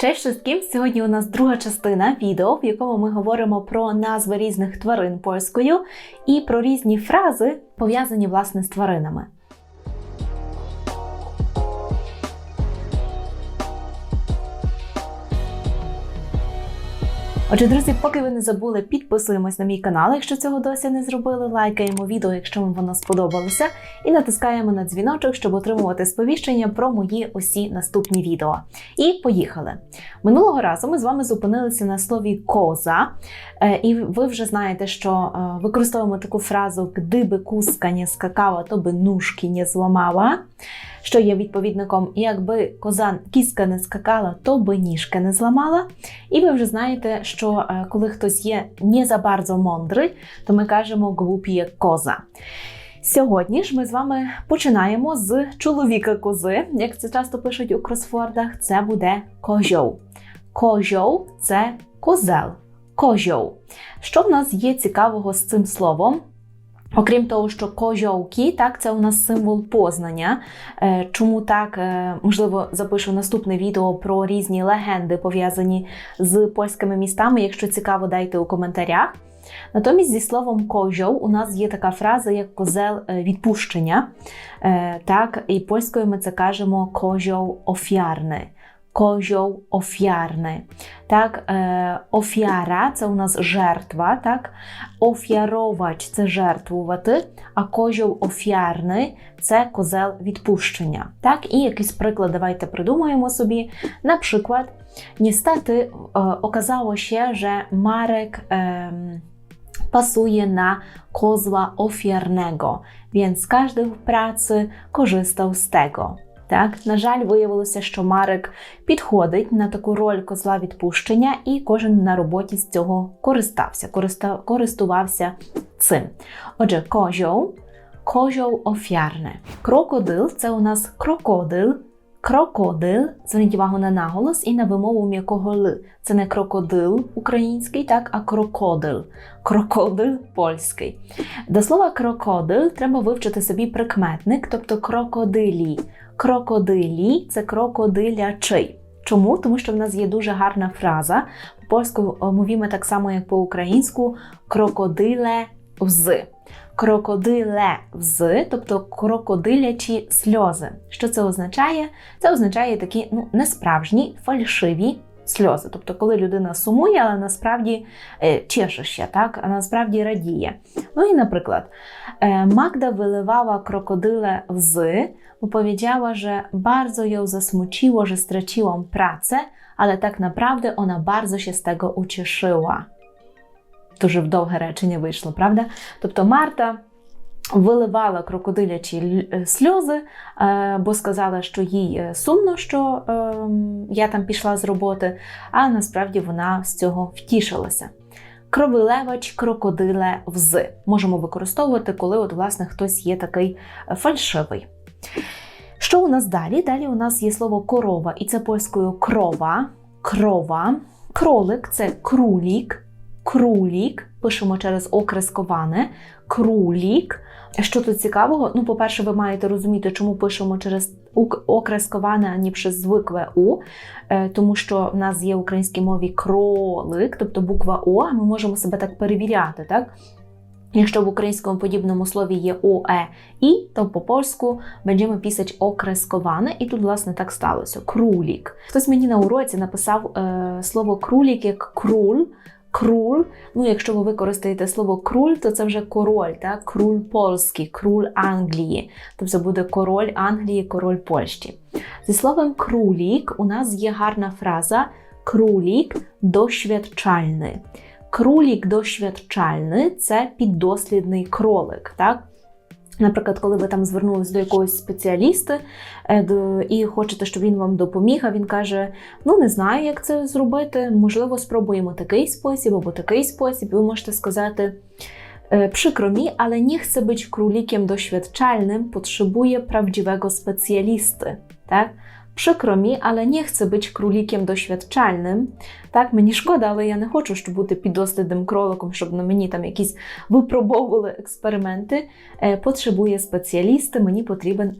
Cześć всім! Сьогодні у нас друга частина відео, в якому ми говоримо про назви різних тварин польською і про різні фрази, пов'язані власне з тваринами. Отже, друзі, поки ви не забули, підписуємось на мій канал, якщо цього досі не зробили. Лайкаємо відео, якщо вам воно сподобалося, і натискаємо на дзвіночок, щоб отримувати сповіщення про мої усі наступні відео. І поїхали! Минулого разу ми з вами зупинилися на слові коза, Е, і ви вже знаєте, що е, використовуємо таку фразу «Гдиби куска не скакала, то би ножки не зламала. Що є відповідником, якби коза кіска не скакала, то би ніжки не зламала. І ви вже знаєте, що е, коли хтось є не за bardzo мудрий, то ми кажемо глупіє коза. Сьогодні ж ми з вами починаємо з чоловіка кози. Як це часто пишуть у кросфордах, це буде козьол. Козьол – це козел. Козьол. Що в нас є цікавого з цим словом? Окрім того, що козьолки, так, це у нас символ познання. Е, Чому так, е, можливо, запишу наступне відео про різні легенди, пов'язані з польськими містами. Якщо цікаво, дайте у коментарях. Натомість, зі словом козьол у нас є така фраза, як козел е, відпущення. Так, і польською ми це кажемо козьол офіарне. Козьол офіарне. Так, е, Офіара це у нас жертва. так? Офіаровач це жертвувати, а козьол офіарний це козел відпущення. Так, І якийсь приклад давайте придумаємо собі. Наприклад, niestety e, okazało się, że Marek em, pasuje na kozła ofiarnego, więc każdy w pracy korzystał z tego. Так, на жаль, виявилося, що Марek підходить на таку роль козла відпущення, і кожен на роботі з цього користався, користа, користувався цим. Отже, козьол, козьол офіарне. Крокодил це у нас крокодил. Крокодил, зверніть увагу на наголос і на вимову м'якого Л. Це не крокодил український, так, а крокодил. Крокодил польський. До слова крокодил треба вивчити собі прикметник, тобто крокодилі. Крокодилі це крокодилячий. Чому? Тому що в нас є дуже гарна фраза. По польську мовімо так само, як по українську крокодиле вз. Крокодиле вз, тобто крокодилячі сльози. Що це означає? Це означає такі ну, несправжні, фальшиві сльози. Тобто, коли людина сумує, але насправді е, чешеше, так? а насправді радіє. Ну і, наприклад, е, Magda wylevala krokodyle łzy, bo powiedziała, że bardzo ją zasmuciło, że straciłam pracę, ale tak naprawdę ona bardzo się z tego ucieszyła. Дуже вдовге речення вийшло, правда? Тобто Марта виливала крокодилячі сльози, бо сказала, що їй сумно, що я там пішла з роботи, а насправді вона з цього втішилася. Кровилевач, крокодиле вз. Можемо використовувати, коли от, власне, хтось є такий фальшивий. Що у нас далі? Далі у нас є слово корова, і це польською крова. Крова. Кролик це крулік. Крулік. Пишемо через окресковане. Крулік. Що тут цікавого? Ну, по-перше, ви маєте розуміти, чому пишемо через окресковане, а не через звикве У, тому що в нас є в українській мові кролик, тобто буква О, а ми можемо себе так перевіряти. так? Якщо в українському подібному слові є ОЕ і, то по польську będziemy pisać окресковане, і тут, власне, так сталося. Крулік. Хтось мені на уроці написав е, слово крулік як круль. Круль, ну якщо ви використаєте слово круль, то це вже король, так? круль польський, круль Англії. Тобто буде король Англії, король Польщі. Зі словом крулік у нас є гарна фраза крулік досвідчальний. Крулік досвідчальний це піддослідний кролик. так? Наприклад, коли ви там звернулись до якогось спеціаліста і хочете, щоб він вам допоміг, а він каже: Ну, не знаю, як це зробити, можливо, спробуємо такий спосіб або такий спосіб. Ви можете сказати: Przykro mi, ale nie chcę być królikiem doświadczalnym, potrzebuję prawdziwego? Przykro mi, ale nie chcę być królikiem doświadczalnym. Так, мені шкода, але я не хочу, щоб бути піддослідним кроликом, щоб на мені там якісь випробовували експерименти. Потребує спеціаліста, мені потрібен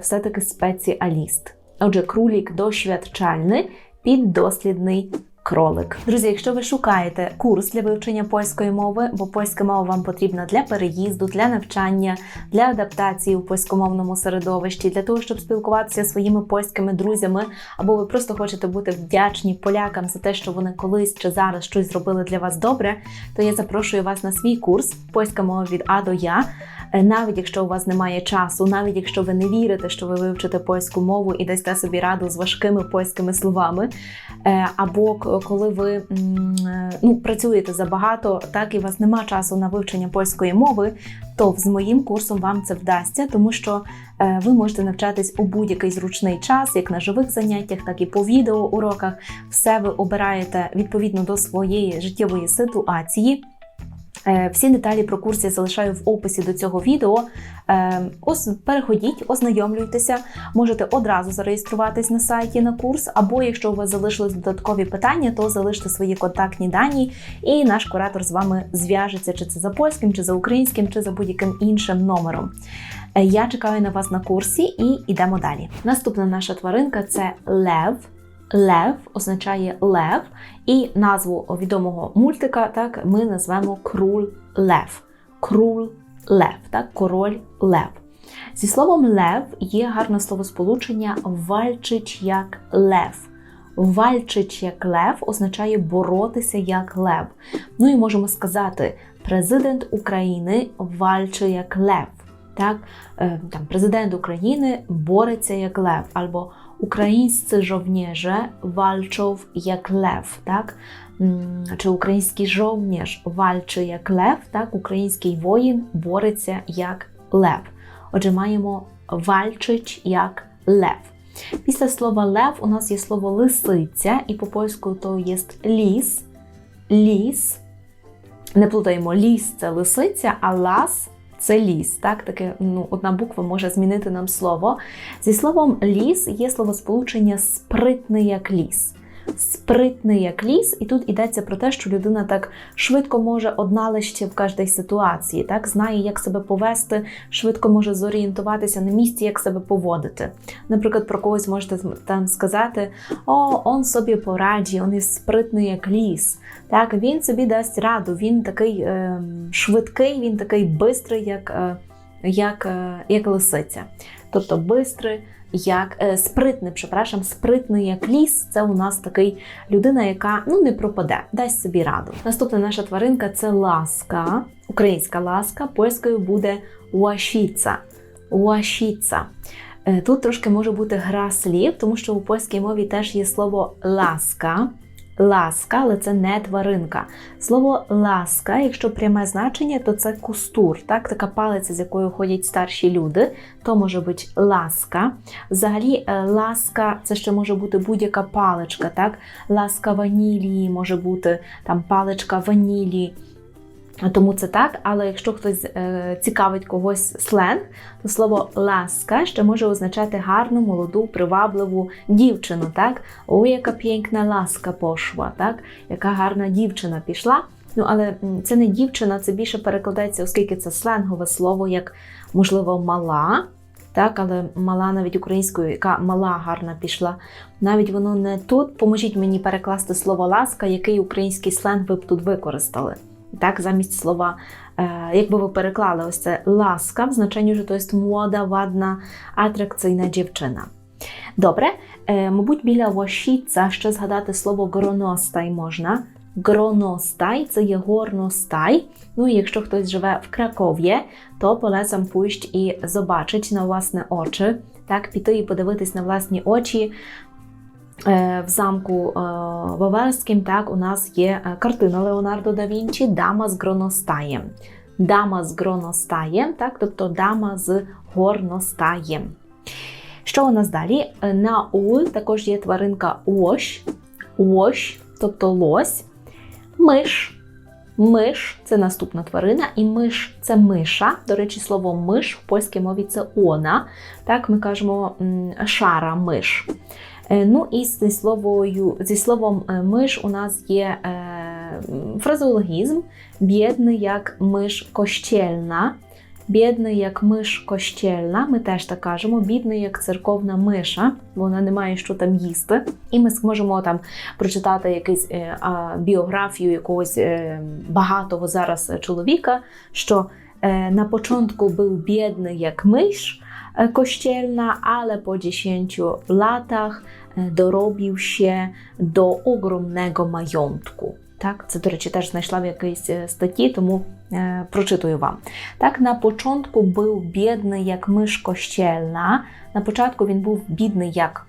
все-таки спеціаліст. Отже, кролік досвідчальний піддослідний кролик. Друзі, якщо ви шукаєте курс для вивчення польської мови, бо польська мова вам потрібна для переїзду, для навчання, для адаптації у польськомовному середовищі, для того, щоб спілкуватися своїми польськими друзями, або ви просто хочете бути вдячні полякам за те, що вони колись чи зараз щось зробили для вас добре, то я запрошую вас на свій курс Польська мова від А до Я. Е, Навіть якщо у вас немає часу, навіть якщо ви не вірите, що ви вивчите польську мову і дасте собі раду з важкими польськими словами, е, або коли ви е, ну, працюєте забагато, так і у вас нема часу на вивчення польської мови, то з моїм курсом вам це вдасться, тому що ви можете навчатись у будь-який зручний час, як на живих заняттях, так і по відеоуроках. Все ви обираєте відповідно до своєї життєвої ситуації. Е, Всі деталі про курс я залишаю в описі до цього відео. Е, переходіть, ознайомлюйтеся, можете одразу зареєструватись на сайті на курс, або якщо у вас залишились додаткові питання, то залиште свої контактні дані, і наш куратор з вами зв'яжеться, чи це за польським, чи за українським, чи за будь-яким іншим номером. Е, Я чекаю на вас на курсі і йдемо далі. Наступна наша тваринка це лев. Лев означає лев, і назву відомого мультика так ми назвемо Круль Лев. Круль Лев, так, король Лев. Зі словом лев є гарне словосполучення вальчить як лев. Вальчить як лев означає боротися як лев. Ну і можемо сказати, президент України вальчить як лев. Так, Е, там президент України бореться як лев, або українські żołnierze walczą як лев? М, Чи український żołnierz walczy як лев, так? Український воїн бореться як лев. Отже, маємо вальчить як лев. Після слова лев у нас є слово лисиця, і по польську то є ліс. Ліс. Не плутаємо ліс це лисиця, а лас це ліс. Так, таке ну, одна буква може змінити нам слово. Зі словом ліс є словосполучення спритний як ліс. Спритний як ліс, і тут йдеться про те, що людина так швидко може одналище в кожній ситуації, так знає, як себе повести, швидко може зорієнтуватися на місці, як себе поводити. Наприклад, про когось можете там сказати: О, он собі порадí, він є спритний як ліс. Так, він собі дасть раду, він такий е, швидкий, він такий бистрий, як, е, як, е, як лисиця. Тобто бистрий, як е, спритний, прzepraszam, спритний як ліс. Це у нас такий людина, яка ну не пропаде, дасть собі раду. Наступна наша тваринка це ласка, українська ласка, польською буде уашіца. Łasica. Е, Тут трошки може бути гра слів, тому що у польській мові теж є слово ласка. Ласка, але це не тваринка. Слово ласка, якщо пряме значення, то це кустур, так? така палиця, з якою ходять старші люди, то може бути ласка. Взагалі, е, ласка це ще може бути будь-яка паличка, так? Ласка ванілії може бути там паличка ванілі. Тому це так, але якщо хтось е, цікавить когось сленг, то слово ласка ще може означати гарну, молоду, привабливу дівчину. Так, о, яка п'єнкна ласка пошла, так, яка гарна дівчина пішла. Ну, але це не дівчина, це більше перекладається, оскільки це сленгове слово, як можливо мала. Так, але мала навіть українською, яка мала гарна пішла. Навіть воно не тут. Поможіть мені перекласти слово ласка, який український сленг ви б тут використали. Так, замість слова, е, якби ви переклали ось це ласка, в значенні, що то є мłoda, ładna, атракційна дівчина. Добре, е, мабуть, біля Łasica ще згадати слово гроностай можна. Гроностай це є горностай. Ну і якщо хтось живе в Кракові, то полесам пусть і побачить на власне очі, так, піти і подивитись на власні очі. Е, В замку е, Вавельським так у нас є е, картина Леонардо да Вінчі Дама з гроностаєм. Дама з гроностаєм, так, тобто дама з горностаєм. Що у нас далі? На У також є тваринка ось, ось, тобто лось, миш. Миш це наступна тварина, і миш це миша. До речі, слово миш в польській мові це она. Так, ми кажемо шара миш. Е, Ну і зі, словою, зі словом е, миш у нас є е, фразеологізм, бідний як миш кощельна. Бідний як миш кощельна, ми теж так кажемо, бідний як церковна миша, бо вона не має що там їсти. І ми зможемо там прочитати якусь е, біографію якогось е, багатого зараз чоловіка, що е, на початку був бідний як миш е, кощельna, ale po 10 latach e, dorobił się do ogromnego majątku. Так, це, до речі, теж знайшла в якійсь статті, тому е, прочитую вам. Так, на початку був бідний як миш кощельна. На початку він був бідний як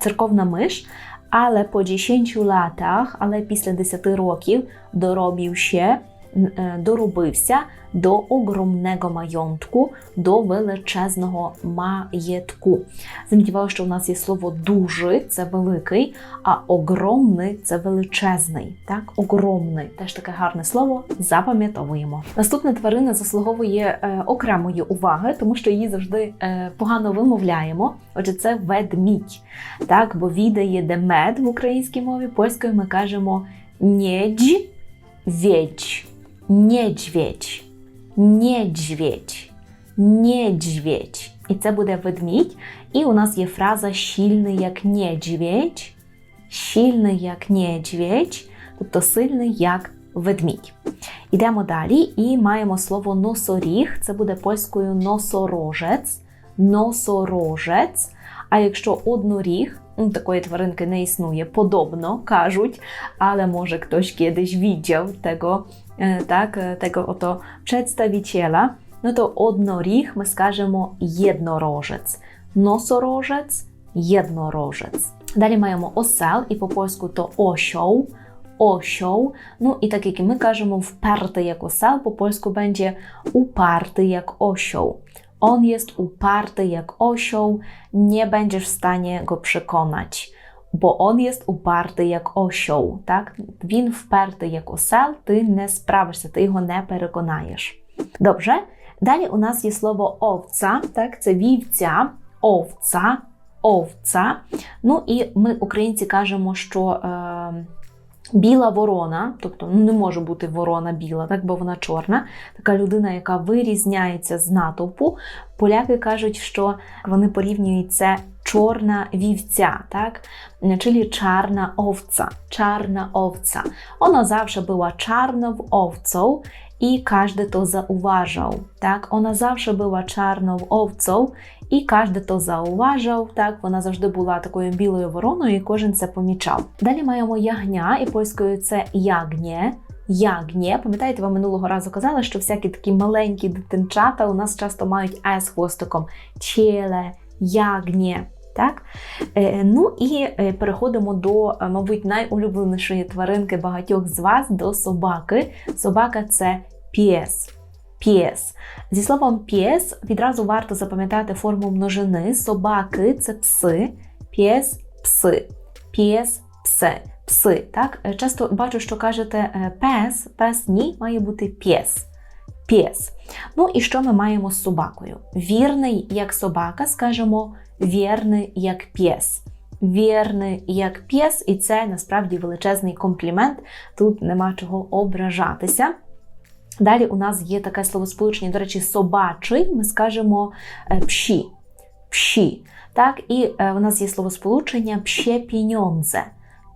церковна миш, але по 10 латах, але після 10 років ще, е, доробився до огромного майонтку, до величезного маєтку. Зверніть що у нас є слово дуже це великий, а огромний це величезний. Так, огромний теж таке гарне слово. Запам'ятовуємо. Наступна тварина заслуговує е, окремої уваги, тому що її завжди е, погано вимовляємо. Отже, це ведмідь. Так, бо відає де мед в українській мові, польською ми кажемо нєдж, wiedź, niedźwiedź, niedźwiedź, niedźwiedź. І це буде ведмідь. І у нас є фраза щільний як нєдźwiedź, щільний як нєдźwiedź, тобто сильний як ведмідь. Йдемо далі і маємо слово носоріг. Це буде польською носорожець, носорожець. А якщо одноріг, ну, такої тваринки не існує, подобно кажуть, ale może ktoś kiedyś widział tego, tak, e, tego oto przedstawiciela, no to одноріг ми скажемо єднорожець. Носорожець, єднорожець. Далі маємо осел, і по польську то осьоł, осьоł. Ну і так як і ми кажемо впертий як осел, по польську będzie uparty jak osioł. On jest uparty jak osioł, nie będziesz w stanie go przekonać, bo он єст упертий як osioł, так? Він впертий як осел, ти не справишся, ти його не переконаєш. Добре. Далі у нас є слово овця, так? Це вівця, овця, овця. Ну і ми, українці, кажемо, що. Е, Біла ворона, тобто ну, не може бути ворона біла, так, бо вона чорна, така людина, яка вирізняється з натовпу. Поляки кажуть, що вони порівнюють це чорна вівця, так? Czyli czarna owca, czarna owca. Ona zawsze była czarną owcą i każdy to zauważał, tak? Ona zawsze była czarną owcą і każdy то зауважав. Так, вона завжди була такою білою вороною, і кожен це помічав. Далі маємо ягня, і польською це ягнє. Ягнє. Пам'ятаєте, вам минулого разу казала, що всякі такі маленькі дитинчата у нас часто мають е з хвостиком. Челе, ягнє. Так? Е, ну і е, переходимо до, е, мабуть, найулюбленішої тваринки багатьох з вас до собаки. Собака це піс. Піс. Зі словом піс відразу варто запам'ятати форму множини. Собаки це пси, піс пси, піс псе, пси. Так? Часто бачу, що кажете пес, пес ні, має бути піс. Піс. Ну і що ми маємо з собакою? Вірний як собака, скажемо вірний як піс. Вірний як піс, і це насправді величезний комплімент. Тут нема чого ображатися. Далі у нас є таке словосполучення, до речі, собачий, ми скажемо пші. пші. Так, І у нас є словосполучення пще піньонзе.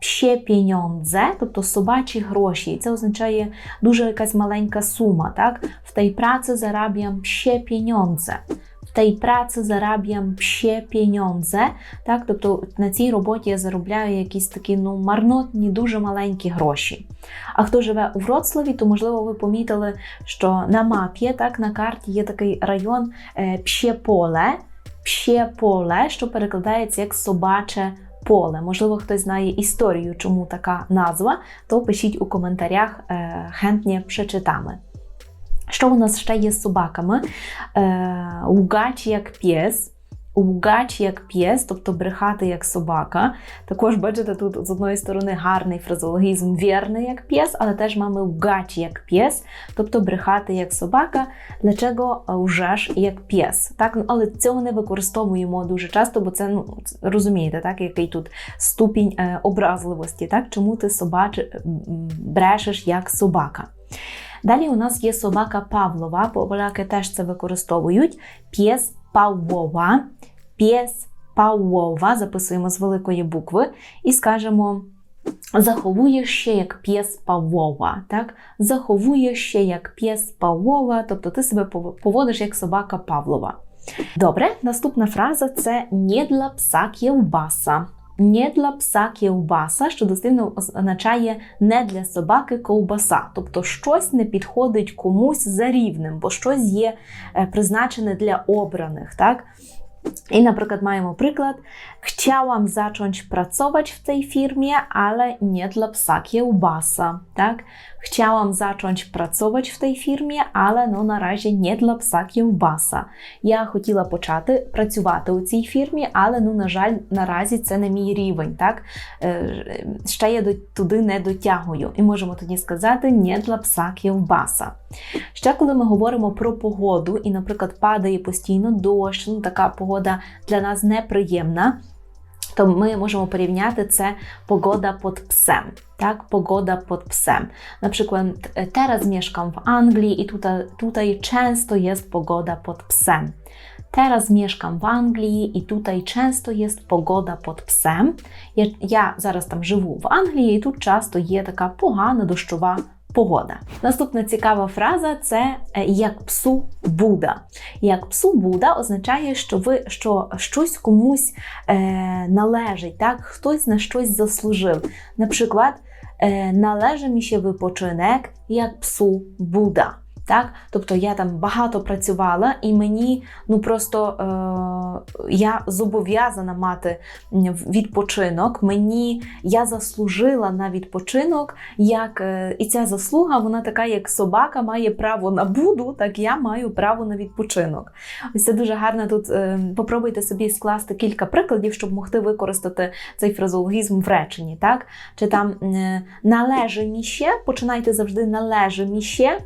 Пще піньонзе, тобто собачі гроші. І це означає дуже якась маленька сума. Так? В тай праці зараб'ям пще тій праці зараbiam пще піньонзе. Так? Тобто на цій роботі я заробляю якісь такі ну, марнотні, дуже маленькі гроші. А хто живе у Вроцлаві, то можливо ви помітили, що на мапі, так, на карті є такий район е, Пщеполе, Пщеполе, що перекладається як собаче поле. Можливо, хтось знає історію, чому така назва, то пишіть у коментарях, е, хентні прочитами. Що у нас ще є з собаками? Е, Лугач як п'єс. Лугач як п'єс, тобто брехати як собака. Також, бачите, тут з одної сторони гарний фразологізм вірний як п'єс, але теж маємо лугач як п'єс, тобто брехати як собака, для чого лжеш як п'єс. Так? Але цього не використовуємо дуже часто, бо це, ну, розумієте, так? який тут ступінь е, образливості. Так? Чому ти собач... брешеш як собака? Далі у нас є собака Павлова, поляки теж це використовують. П'єс Павлова, п'єс Павлова, записуємо з великої букви і скажемо. Заховує ще як п'єс Павлова, так? Заховує ще як п'єс Павлова, тобто ти себе поводиш як собака Павлова. Добре, наступна фраза це «не для пса кєлбаса». «Не для пса кілбаса, що дослівно означає не для собаки ковбаса, тобто щось не підходить комусь за рівнем, бо щось є е, призначене для обраних. так? І, наприклад, маємо przykład. Chciałam zacząć pracować w tej firmie, ale nie dla psa kiełbasa, tak? Chciałam zacząć pracować в tej firmie, але ну наразі не для пса ківбаса. Я хотіла почати працювати у цій фірмі, але ну, на жаль, наразі це не мій рівень. так? Ще я туди не дотягую. І можемо тоді сказати не для пса ківбаса. Ще коли ми говоримо про погоду, і, наприклад, падає постійно дощ, ну така погода для нас неприємна то ми можемо порівняти це погода під псем. Так, погода під псem. Na przykład teraz mieszkam w Anglii i tutaj, tutaj często jest pogoda pod psem. Teraz mieszkam w Anglii i tutaj często jest pogoda pod psem. Ja, ja зараз там живу в Англії, і тут часто є така погана дощова погода. Наступна цікава фраза це е, як псу Буда. Як псу Буда означає, що ви що щось комусь е, належить, так? хтось на щось заслужив. Наприклад, е, належить ще випочинок як псу Буда. Так? Тобто я там багато працювала, і мені ну просто е, я зобов'язана мати відпочинок. Мені я заслужила на відпочинок, як е, і ця заслуга, вона така, як собака має право на буду, так я маю право на відпочинок. Ось це дуже гарно тут. Е, попробуйте собі скласти кілька прикладів, щоб могти використати цей фразологізм в реченні. Так? Чи там е, належи міще, починайте завжди належи міще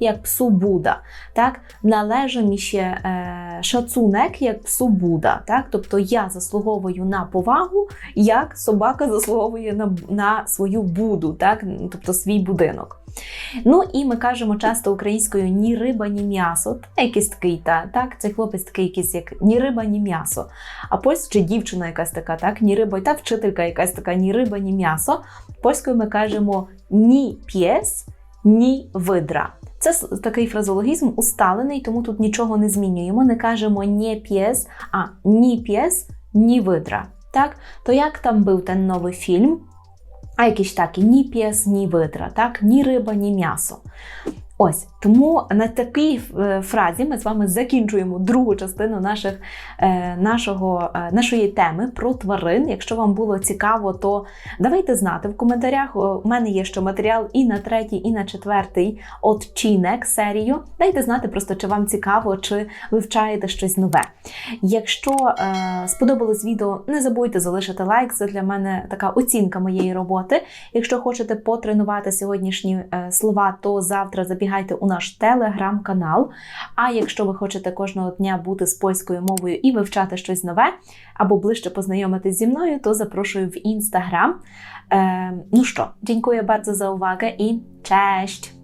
jak psu Buda. Так? Належить мені ще е, шацунек як псу Буда. Так? Тобто я заслуговую на повагу, як собака заслуговує на на свою буду, так? тобто свій будинок. Ну і ми кажемо часто українською ні риба, ні м'ясо. Та якийсь такий, та, так? Цей хлопець такий якийсь, як ні риба, ні м'ясо. А польсь чи дівчина якась така, так? Ні риба, та вчителька якась така, ні риба, ні м'ясо. Польською ми кажемо ні п'єс, ні видра. Це такий фразологізм усталений, тому тут нічого не змінюємо. Не кажемо «не п'єс», а «ні п'єс», «ні видра. Так? То як там був той новий фільм? А якийсь так, ні п'єс, ні видра, так? ні риба, ні м'ясо. Ось тому на такій е, фразі ми з вами закінчуємо другу частину наших, е, нашого, е, нашої теми про тварин. Якщо вам було цікаво, то давайте знати в коментарях. У мене є ще матеріал і на третій, і на четвертий odcinek серію. Дайте знати, просто чи вам цікаво, чи вивчаєте щось нове. Якщо е, сподобалось відео, не забудьте залишити лайк. Це для мене така оцінка моєї роботи. Якщо хочете потренувати сьогоднішні слова, то завтра забігайте забігайте у наш телеграм-канал. А якщо ви хочете кожного дня бути з польською мовою і вивчати щось нове, або ближче познайомитись зі мною, то запрошую в інстаграм. Е, ну що, дякую bardzo за увагу і cześć!